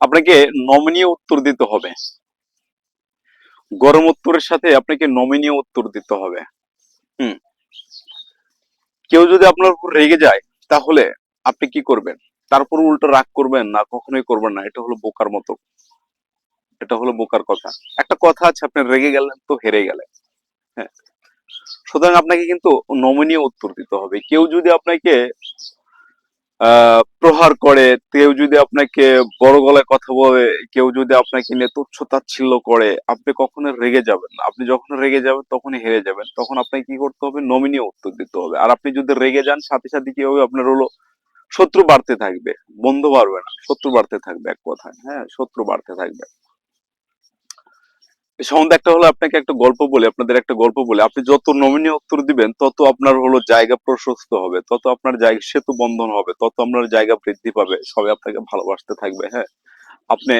আপনাকে নমনীয় উত্তর দিতে হবে। গরম উত্তরের সাথে আপনাকে নমনীয় উত্তর দিতে হবে। হুম। কেউ যদি আপনার উপর রেগে যায়, তাহলে আপনি কি করবেন? তারপর উল্টো রাগ করবেন না, কখনোই করবেন না। এটা হলো বোকার মতো। এটা হলো বোকার কথা। একটা কথা আছে, আপনি রেগে গেলেন তো হেরে গেলেন। হ্যাঁ। সুতরাং আপনাকে কিন্তু নমনীয় উত্তর দিতে হবে। কেউ যদি আপনাকে প্রহার করে, কেউ যদি আপনাকে বড় গলায় কথা বলে, কেউ যদি আপনাকে নিয়ে তুচ্ছ তাচ্ছিল্য করে, আপনি কখনো রেগে যাবেন না। আপনি যখন রেগে যাবেন, তখনই হেরে যাবেন। তখন আপনাকে কি করতে হবে? নমিনীয় উত্তর দিতে হবে। আর আপনি যদি রেগে যান, সাথে সাথে কি হবে? আপনার হলো শত্রু বাড়তে থাকবে। বন্ধু বাড়বে না। শত্রু বাড়তে থাকবে এক কথায়। হ্যাঁ শত্রু বাড়তে থাকবে। সম্বন্ধে একটা হলো আপনাকে একটা গল্প বলে, আপনাদের একটা গল্প বলে। আপনি যত নমনীয় উত্তর দিবেন, তত আপনার হলো জায়গা প্রশস্ত হবে, তত আপনার জায়গা সেতু বন্ধন হবে, তত আপনার জায়গা বৃদ্ধি পাবে, সবাই আপনাকে ভালোবাসতে থাকবে হ্যাঁ? আপনি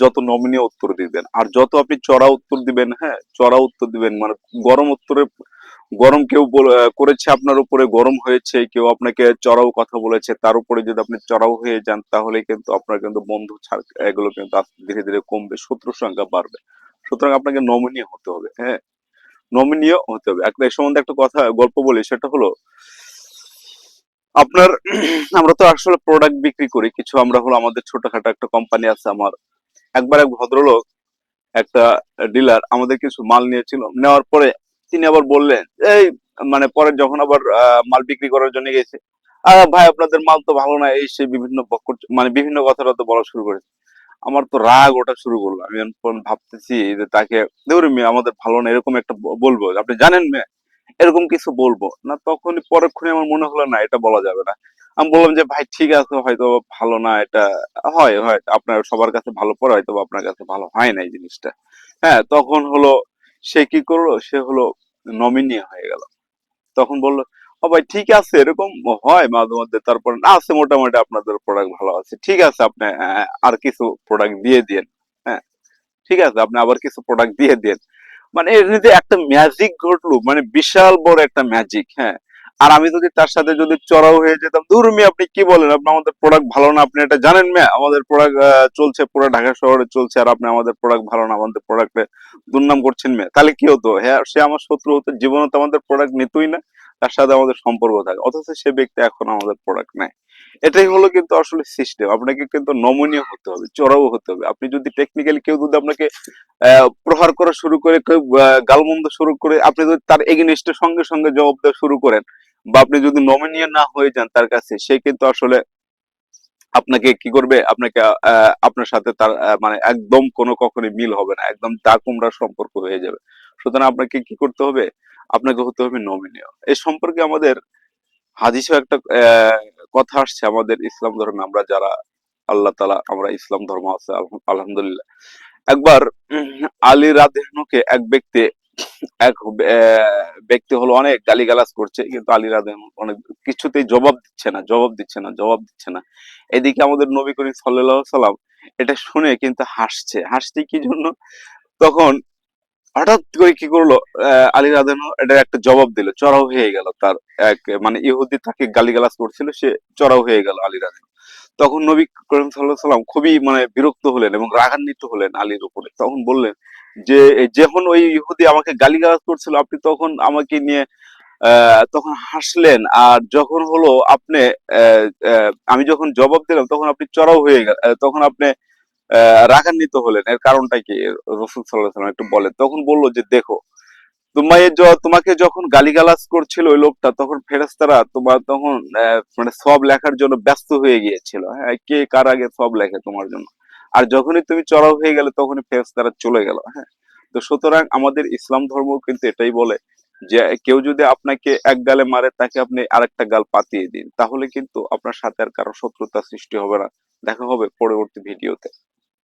যত নমনীয় উত্তর দিবেন, আর যত আপনি চড়া উত্তর দিবেন হ্যাঁ? চড়া উত্তর দিবেন মানে গরম উত্তরে, গরম কেউ করেছে আপনার উপরে, গরম হয়েছে, কেউ আপনাকে চড়াও কথা বলেছে, তার উপরে যদি আপনি চড়াও হয়ে যান, তাহলে কিন্তু আপনার কিন্তু বন্ধু ছাড়, এগুলো কিন্তু ধীরে ধীরে কমবে শত্রুর সংখ্যা বাড়বে। সুতরাং আপনাকে নমনীয় হতে হবে হ্যাঁ? নমনীয় হতে হবে। একটা সম্বন্ধে একটা কথা, গল্প বলি, সেটা হলো, আপনার আমরা তো আসলে প্রোডাক্ট বিক্রি করি, কিছু আমরা হলো আমাদের ছোটখাটো একটা কোম্পানি আছে আমার। একবার এক ভদ্রলোক একটা ডিলার আমাদের কিছু মাল নিয়েছিল, নেওয়ার পরে তিনি আবার বললেন, এই মানে পরে যখন আবার মাল বিক্রি করার জন্য গেছে আহ ভাই আপনাদের মাল তো ভালো না, এই সে বিভিন্ন মানে বিভিন্ন কথাটা তো বলা শুরু করেছে। আমার তো রাগ ওটা শুরু করল। আমি ভাবতেছি যে তাকে ধরুন মেয়ে, আমাদের ভালো না, এরকম একটা বলব। আপনি জানেন মেয়ে এরকম কিছু বলব। না, তখনই পরক্ষণে আমার মনে হলো, না, এটা বলা যাবে না। আমি বললাম যে, ভাই, ঠিক আছে হয়তো ভালো না, এটা হয় হয়, আপনার সবার কাছে ভালো পরে হয়তো আপনার কাছে ভালো হয় না এই জিনিসটা। হ্যাঁ তখন হলো সে কি করল? সে হলো নমিনি হয়ে গেল। তখন বলল ভাই, ঠিক আছে, এরকম হয় মাঝে মধ্যে। তারপর না আছে মোটামুটি আপনাদের প্রোডাক্ট ভালো আছে। ঠিক আছে, আপনি আর কিছু প্রোডাক্ট দিয়ে দিন হ্যাঁ ঠিক আছে, আপনি আবার কিছু প্রোডাক্ট দিয়ে দিন মানে এর একটা ম্যাজিক ঘটলো মানে বিশাল বড় একটা ম্যাজিক হ্যাঁ। আর আমি যদি তার সাথে যদি চড়াও হয়ে যেতাম, দূর মেয়ে, আপনি কি বলেন? আপনি আমাদের প্রোডাক্ট ভালো না, আপনি এটা জানেন মেয়ে? আমাদের প্রোডাক্ট চলছে পুরো ঢাকা শহরে চলছে, আর আপনি আমাদের প্রোডাক্ট ভালো না, আমাদের প্রোডাক্টে দুর্নাম করছেন মেয়ে। তাহলে কি হতো? হ্যাঁ সে আমার শত্রু হতো জীবনে তো আমাদের প্রোডাক্ট নিতই না। তার সাথে আমাদের সম্পর্ক থাকে, অথচ সে ব্যক্তি এখন আমাদের প্রোডাক্ট নেয়। এটাই হলো কিন্তু আসলে সিস্টেম আপনাকে কিন্তু নমনীয় হতে হবে চড়াও হতে হবে। আপনি যদি টেকনিক্যালি কেউ যদি আপনাকে প্রহার করা শুরু করে, কেউ গালমন্দ শুরু করে, আপনি যদি তার এগেনিস্টের সঙ্গে সঙ্গে জবাব দেওয়া শুরু করেন, বা আপনি যদি নমনীয় না হয়ে যান তার কাছে, সে কিন্তু আসলে আপনাকে কি করবে? আপনাকে আপনার সাথে তার মানে একদম কোনো কখনোই মিল হবে না, একদম দা কুমড়ার সম্পর্ক হয়ে যাবে। সুতরাং আপনাকে কি করতে হবে? আপনাকে হতে হবে নমনীয় এই সম্পর্কে আমাদের হাদিসও একটা কথা আসছে আমাদের ইসলাম ধর্মে, আমরা যারা আল্লাহ তালা আমরা ইসলাম ধর্ম আছে, আলহাম- আলহামদুলিল্লাহ। একবার আলী রাদেহনুকে এক ব্যক্তি এক ব্যক্তি হলো অনেক গালিগালাজ করছে, কিন্তু আলী রাদেহনু অনেক কিছুতেই জবাব দিচ্ছে না, জবাব দিচ্ছে না, জবাব দিচ্ছে না। এদিকে আমাদের নবী করিম আলাইহি সাল্লাম এটা শুনে কিন্তু হাসছে। হাসছে কি জন্য? তখন হঠাৎ করে কি করল? আলী রাদেহনু এটা একটা জবাব দিল, চড়াও হয়ে গেল। তার এক মানে ইহুদি তাকে গালিগালাজ করছিল, সে চড়াও হয়ে গেল আলী রাদেহনু তখন নবী করিম সাল্লাম খুবই মানে বিরক্ত হলেন এবং রাগান্বিত হলেন আলীর উপরে। তখন বললেন যে, যখন ওই ইহুদি আমাকে গালিগালাজ করছিল, আপনি তখন আমাকে নিয়ে তখন হাসলেন। আর যখন হলো আপনি আমি যখন জবাব দিলাম, তখন আপনি চড়াও হয়ে গেল তখন আপনি রাগান্বিত হলেন। এর কারণটা কি? রসুল সাল্লাহ সাল্লাম একটু বলেন। তখন বলল যে, দেখো, তোমায় তোমাকে যখন গালিগালাজ করছিল ওই লোকটা, তখন ফেরেস্তারা তোমার তখন মানে সব লেখার জন্য ব্যস্ত হয়ে গিয়েছিল। হ্যাঁ কে কার আগে সব লেখে তোমার জন্য? আর যখনই তুমি চড়াও হয়ে গেলে, তখনই ফেরেস্তারা চলে গেল। হ্যাঁ তো সুতরাং আমাদের ইসলাম ধর্ম কিন্তু এটাই বলে যে, কেউ যদি আপনাকে এক গালে মারে, তাকে আপনি আরেকটা গাল পাতিয়ে দিন। তাহলে কিন্তু আপনার সাথে আর কারও শত্রুতা সৃষ্টি হবে না। দেখা হবে পরবর্তী ভিডিওতে।